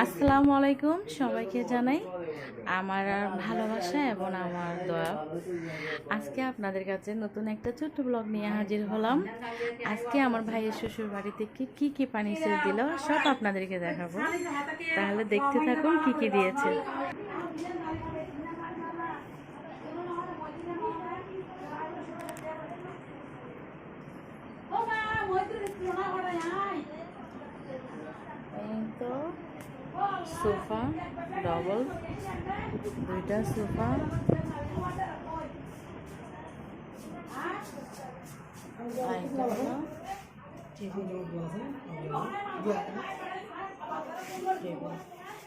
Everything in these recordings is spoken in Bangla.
আসসালামু আলাইকুম, সবাইকে জানাই আমার ভালোবাসা এবং আমার দয়া। আজকে আপনাদের কাছে নতুন একটা ছোট্ট ব্লগ নিয়ে হাজির হলাম। আজকে আমার ভাইয়ের শ্বশুর বাড়ি থেকে কি, কী পানি সেচ দিল, সব আপনাদেরকে দেখাবো। তাহলে দেখতে থাকুন কি কি দিয়েছে এই তো সোফা ডবল দুইটা সোফা।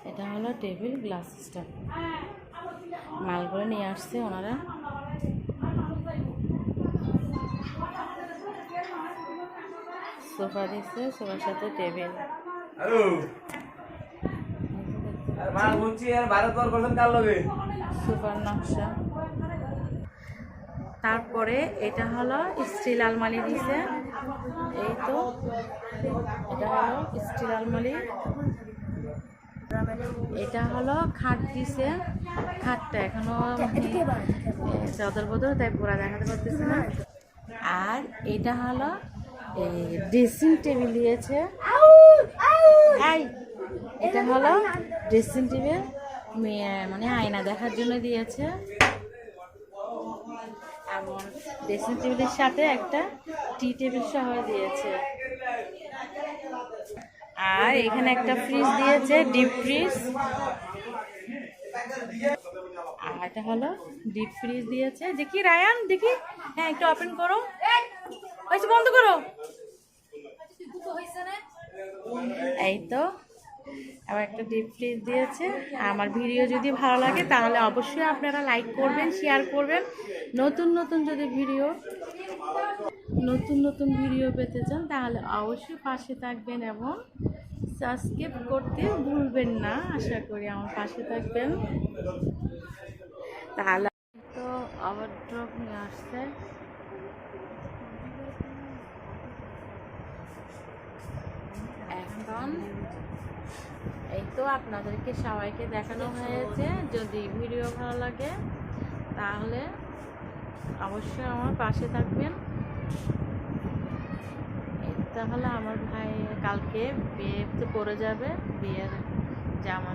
এটা হলো টেবিল গ্লাস স্টার মালগুলো নিয়ে আসছে ওনারা। সোফা দিচ্ছে, সোফার সাথে টেবিল হ্যালো আর আর ভারত বার করছেন কার লগে? সুপার নকশা। তারপরে এটা হলো স্টিল আলমারি দিছে। এই তো এটা হলো স্টিল আলমারি। এটা হলো খাট দিছে। খাটটা এখনও চাদর বদল তাই পুরা দেখাতে পারতেছি না। আর এটা হলো ড্রেসিং টেবিল দিয়েছে। এই, এটা হলো ড্রেসিং টেবিল মানে আয়না দেখার জন্য দিয়েছে। এমন ড্রেসিং টেবিলের সাথে একটা টি টেবিল সহ দিয়েছে। আর এখানে একটা ফ্রিজ দিয়েছে, ডিপ ফ্রিজ। আর এটা হলো ডিপ ফ্রিজ দিয়েছে। দেখি, রায়ান, দেখি। হ্যাঁ একটু ওপেন করো। বন্ধ করো। এই তো আবার একটা ডিপ ফ্রিজ দিয়েছে। আমার ভিডিও যদি ভালো লাগে, তাহলে অবশ্যই আপনারা লাইক করবেন শেয়ার করবেন। নতুন নতুন যদি ভিডিও নতুন নতুন ভিডিও পেতে চান, তাহলে অবশ্যই পাশে থাকবেন এবং সাবস্ক্রাইব করতে ভুলবেন না, আশা করি আমার পাশে থাকবেন। তাহলে তো আবার ড্রপ নিয়ে আসছে। এখন এই তো আপনাদেরকে সবাইকে দেখানো হয়েছে। যদি ভিডিও ভালো লাগে, তাহলে অবশ্যই আমার পাশে থাকবেন। তাহলে আমার ভাই কালকে বিয়ে তো করে যাবে, বিয়ের জামা,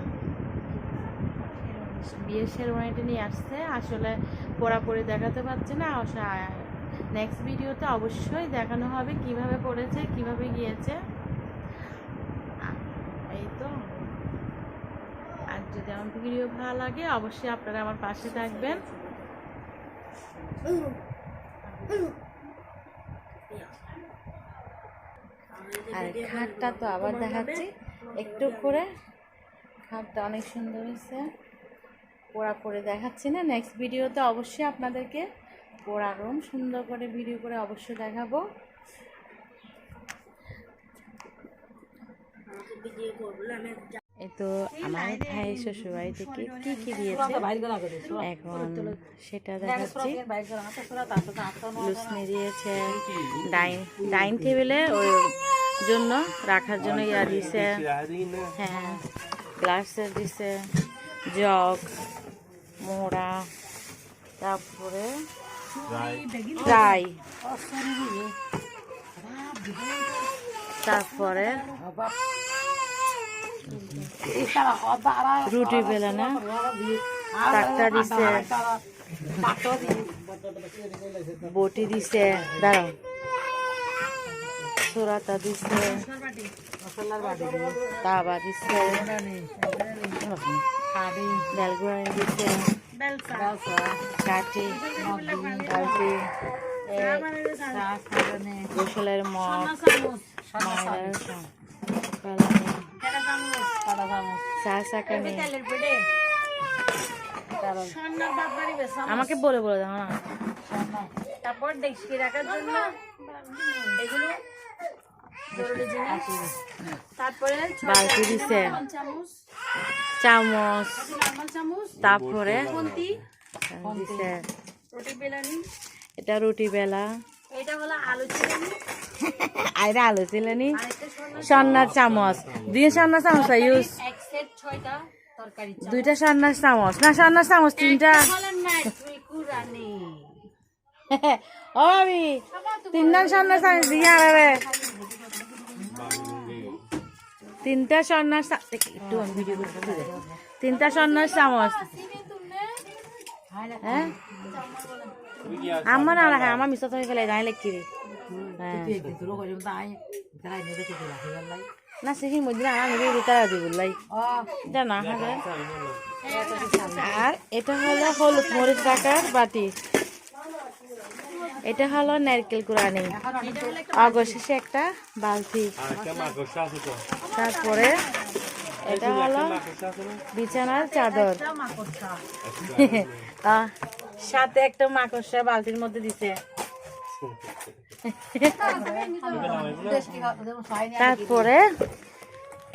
বিয়ের শেরওয়ানিটা নিয়ে আসছে। আসলে পরাপরি দেখাতে পারছে না। নেক্সট ভিডিওতে অবশ্যই দেখানো হবে কীভাবে পড়েছে, কীভাবে গিয়েছে এই তো আর যদি আমার ভিডিও ভালো লাগে অবশ্যই আপনারা আমার পাশে থাকবেন। আর খাটটা তো আবার দেখাচ্ছি। একটু করে খাটটা অনেক সুন্দর হয়েছে। পোড়া করে দেখাচ্ছি না নেক্সট ভিডিওতে অবশ্যই আপনাদেরকে পোড়া রুম সুন্দর করে ভিডিও করে অবশ্যই দেখাবো। তো আমার ভাই শ্বশুর বাড়ি থেকে কি কি দিয়েছে? এখন সেটা দেখাচ্ছি। লুসনি দিয়েছে, ডাইন ডাইন টেবিলে ওই জন্য রাখার জন্য ইয়া দিছে হ্যাঁ গ্লাসের দিছে জগ মোড়া তারপরে ট্রাই তারপরে রুটি বেলানা টাকটা দিছে। বটি দিছে। দাঁড়াও। সোরাতা দিছে। তাবা দিছে। দিছে। মগ আমাকে বলে বলে দাও না। তারপর দেখছি রাখার জন্য এগুলো তারপরে বালতি দিছে। চামচ। তারপরে দিছে। রুটি এটা রুটি বেলা। এটা হলো আলু চিনি। আইরা আলু চিলেনি সন্ন্যার চামচ। দুই সন্ন্যার চামচ ইউজ। এক সেট ছয়টা দুইটা সন্ন্যার চামচ। না সন্ন্যার চামচ তিনটা। ও ভাবি তিনটা সন্ন্যার চামচ দিয়ে আরে তিনটা সন্ন্যার একটু ভিডিও তিনটা সন্ন্যার চামচ। হ্যাঁ? আমার না রাখে আমার মিশা তুমি ফেলে যাই লেখি রে না সেখির মধ্যে না আমি দিতে লাই। এটা না হবে। আর এটা হলো হলুদ মরিচ রাখার বাটি। এটা হলো নারকেল কুড়ানি। অবশেষে একটা বালতি। তারপরে এটা হলো বিছানার চাদর। আহ, সাথে একটা মাকড়সা বালতির মধ্যে দিছে। তারপরে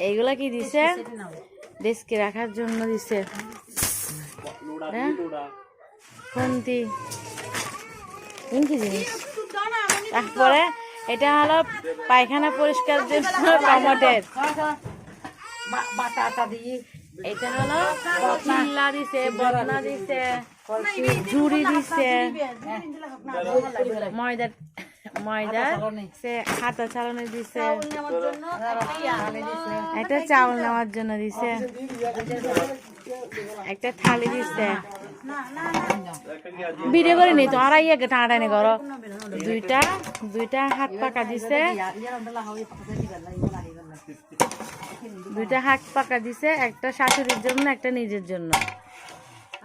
এইগুলা কি দিছে? ডেস্কে রাখার জন্য দিছে। হ্যাঁ? কি জিনিস? তারপরে এটা হলো পায়খানা পরিষ্কার জন্য টমাটের। এটা হলো দিছে বদনা দিছে। ঝুড়ি দিছে। ময়দা ময়দা সে হাতা চালানো দিছে। একটা চাউল নেওয়ার জন্য দিছে। একটা থালি দিছে। ভিডিও করে নি তো আর ইয়ে টানাটানি করো। দুইটা দুইটা হাত পাকা দিছে। দুইটা হাত পাকা দিছে একটা শাশুড়ির জন্য একটা নিজের জন্য।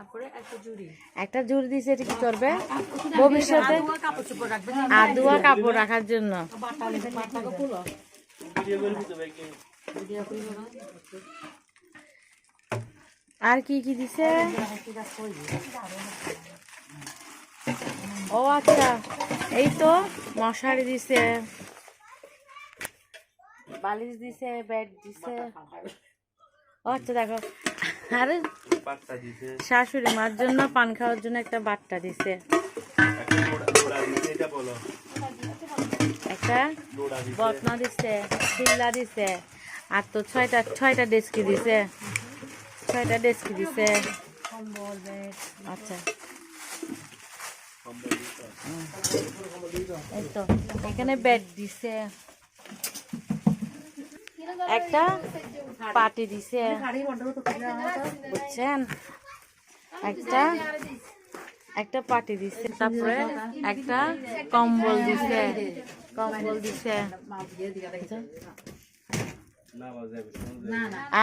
তারপরে একটা জুড়ি। একটা জুড়ি দিছে এটা কি করবে ভবিষ্যতে আদুয়া কাপড় রাখার জন্য। আর কি কি দিছে? ও আচ্ছা এই তো মশারি দিছে বালিশ দিছে বেড দিছে। ও আচ্ছা দেখো। আরে শাশুড়ি মার জন্য পান খাওয়ার জন্য একটা বাট্টা দিছে। একটা বটনা দিছে শিল্লা দিছে। আর তো ছয়টা ছয়টা ডেস্কি দিছে। ছয়টা ডেস্কি দিছে। আচ্ছা। এই তো এখানে বেড দিছে। একটা পাটি দিছে। বুঝছেন? একটা একটা পাটি দিছে। তারপরে একটা কম্বল দিছে। কম্বল দিছে।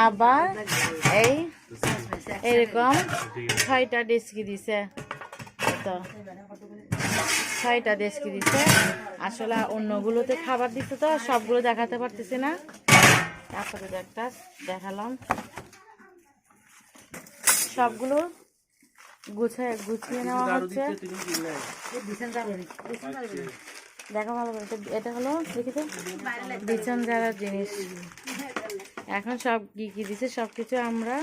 আবার এই এরকম ছয়টা ডেস্কি দিছে। তো ছয়টা ডেস্কি দিছে। আসলে অন্যগুলোতে খাবার দিতে তো সবগুলো দেখাতে পারতেছি না। তারপরে একটা দেখালাম। সবগুলো গুছিয়ে গুছিয়ে নেওয়া হচ্ছে। দেখো ভালো করে এটা- হলো দেখি তো। বিছান যারা জিনিস। এখন সব কি কি দিছে সব কিছু আমরা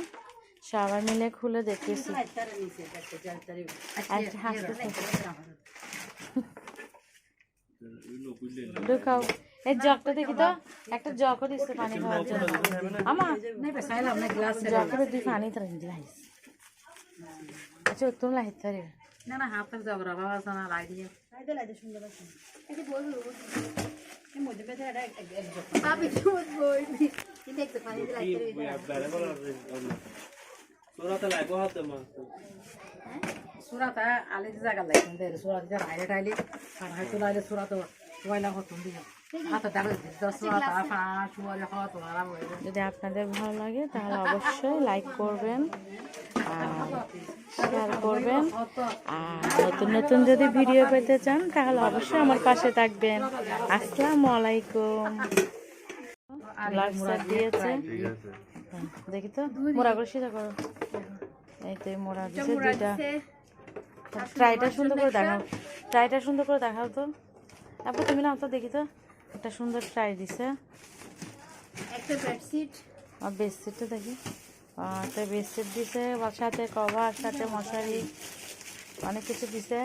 সবাই মিলে খুলে দেখতেছি। আচ্ছা, হাসতেছে। ঢুকাও এই জগটা দেখি তো একটা জগও দিচ্ছে পানি খাওয়ার জন্য। আমা জগের দুই পানি তো লাইস আচ্ছা তুমি লাইতে পারি না না হাত যাব বাবা জানা লাই দিয়ে সুরাতা আলি জায়গা লাগছে দে সুরাত যা রাইলে টাইলে আর সুরাত ওয়াইলা হতন দিয়ে যদি আপনাদের ভালো লাগে তাহলে অবশ্যই লাইক করবেন শেয়ার করবেন আর নতুন নতুন যদি ভিডিও পেতে চান তাহলে অবশ্যই আমার পাশে থাকবেন। আসসালামু আলাইকুম। সেট দিয়েছে। দেখি তো মোড়া করে সিধা করো। এই তো মোড়া দিছে দুইটা। ট্রাইটা সুন্দর করে দেখাও। ট্রাইটা সুন্দর করে দেখাও তো। তারপর তুমি না তো দেখি তো। একটা সুন্দর ট্রাই দিছে। একটা বেডশিট আর বেডশিটটা দেখি। একটা বেডশিট দিছে বা সাথে কভার সাথে মশারি অনেক কিছু দিছে।